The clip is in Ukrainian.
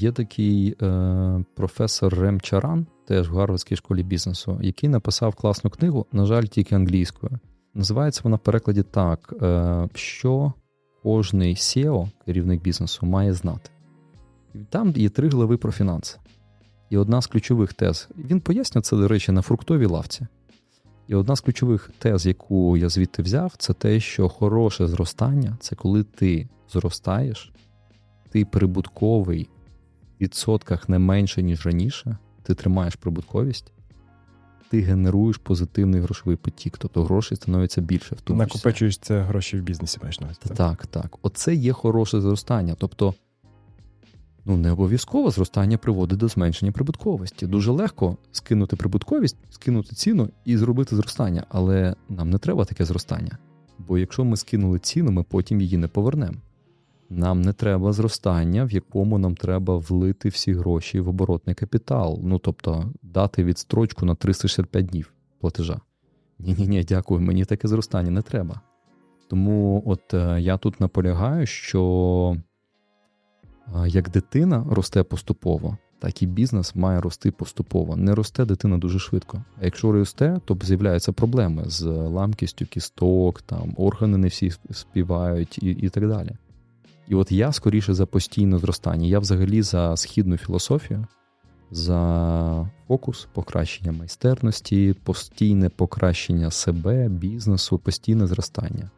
Є такий е, професор Рем Чаран, теж в Гарвардській школі бізнесу, який написав класну книгу, на жаль, тільки англійською. Називається вона в перекладі так, е, що кожний SEO, керівник бізнесу, має знати. І там є три глави про фінанси. І одна з ключових тез. Він пояснює це, до речі, на фруктовій лавці. І одна з ключових тез, яку я звідти взяв, це те, що хороше зростання це коли ти зростаєш, ти прибутковий відсотках не менше, ніж раніше, ти тримаєш прибутковість, ти генеруєш позитивний грошовий потік, тобто грошей становиться більше в тому числі. Накопичуєшся гроші в бізнесі, маєш на увазі. так? Так, так. Оце є хороше зростання. Тобто, ну не обов'язково зростання приводить до зменшення прибутковості. Дуже легко скинути прибутковість, скинути ціну і зробити зростання. Але нам не треба таке зростання. Бо якщо ми скинули ціну, ми потім її не повернемо. Нам не треба зростання, в якому нам треба влити всі гроші в оборотний капітал. Ну тобто дати відстрочку на 365 днів платежа. Ні, ні, ні, дякую, мені таке зростання не треба. Тому от е, я тут наполягаю, що е, як дитина росте поступово, так і бізнес має рости поступово. Не росте дитина дуже швидко. А якщо росте, то з'являються проблеми з ламкістю кісток, там органи не всі співають і, і так далі. І от я скоріше за постійне зростання. Я взагалі за східну філософію, за фокус, покращення майстерності, постійне покращення себе, бізнесу, постійне зростання.